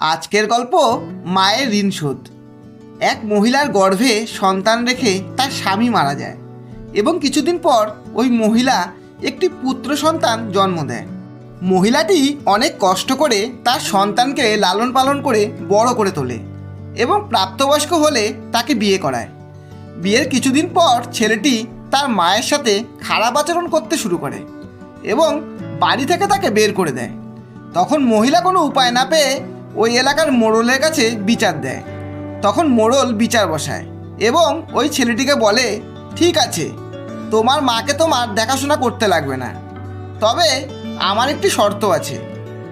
আজকের গল্প মায়ের ঋণ শোধ এক মহিলার গর্ভে সন্তান রেখে তার স্বামী মারা যায় এবং কিছুদিন পর ওই মহিলা একটি পুত্র সন্তান জন্ম দেয়। মহিলাটি অনেক কষ্ট করে তার সন্তানকে লালন পালন করে বড় করে তোলে এবং প্রাপ্তবয়স্ক হলে তাকে বিয়ে করায়। বিয়ের কিছুদিন পর ছেলেটি তার মায়ের সাথে খারাপ আচরণ করতে শুরু করে এবং বাড়ি থেকে তাকে বের করে দেয়। তখন মহিলা কোনো উপায় না পেয়ে ওই এলাকার মোড়লের কাছে বিচার দেয়। তখন মোড়ল বিচার বসায় এবং ওই ছেলেটিকে বলে, ঠিক আছে, তোমার মাকে তোমার দেখাশোনা করতে লাগবে না। তবে আমার একটি শর্ত আছে।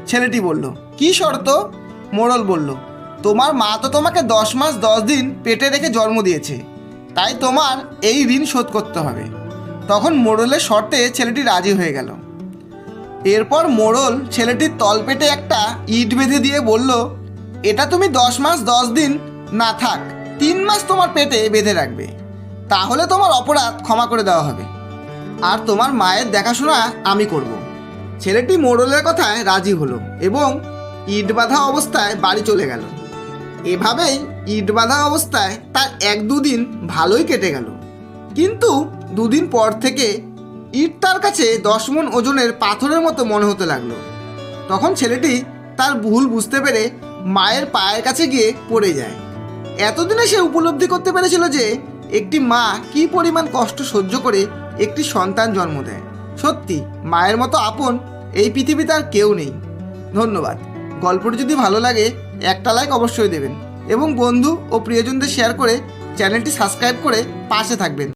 ছেলেটি বলল, কি শর্ত? মোড়ল বলল, তোমার মা তো তোমাকে দশ মাস দশ দিন পেটে রেখে জন্ম দিয়েছে, তাই তোমার এই ঋণ শোধ করতে হবে। তখন মোড়লের শর্তে ছেলেটি রাজি হয়ে গেল। এরপর মোড়ল ছেলেটির তলপেটে একটা ইট বেঁধে দিয়ে বলল, এটা তুমি দশ মাস দশ দিন না থাক, তিন মাস তোমার পেটে বেঁধে রাখবে। তাহলে তোমার অপরাধ ক্ষমা করে দেওয়া হবে। আর তোমার মায়ের দেখাশোনা আমি করব। ছেলেটি মোড়লের কথায় রাজি হলো এবং ইট বাঁধা অবস্থায় বাড়ি চলে গেল। এভাবেই ইট বাঁধা অবস্থায় তার এক দুদিন ভালোই কেটে গেল। কিন্তু দুদিন পর থেকে ইট তার কাছে দশ মন ওজনের পাথরের মতো মনে হতে লাগল। তখন ছেলেটি তার ভুল বুঝতে পেরে মায়ের পায়ের কাছে গিয়ে পড়ে যায়। এতদিনে সে উপলব্ধি করতে পেরেছিল যে একটি মা কি পরিমাণ কষ্ট সহ্য করে একটি সন্তান জন্ম দেয়। সত্যি, মায়ের মতো আপন এই পৃথিবীতে আর কেউ নেই। ধন্যবাদ। গল্পটি যদি ভালো লাগে, একটা লাইক অবশ্যই দেবেন। এবং বন্ধু ও প্রিয়জনদের শেয়ার করে চ্যানেলটি সাবস্ক্রাইব করে পাশে থাকবেন।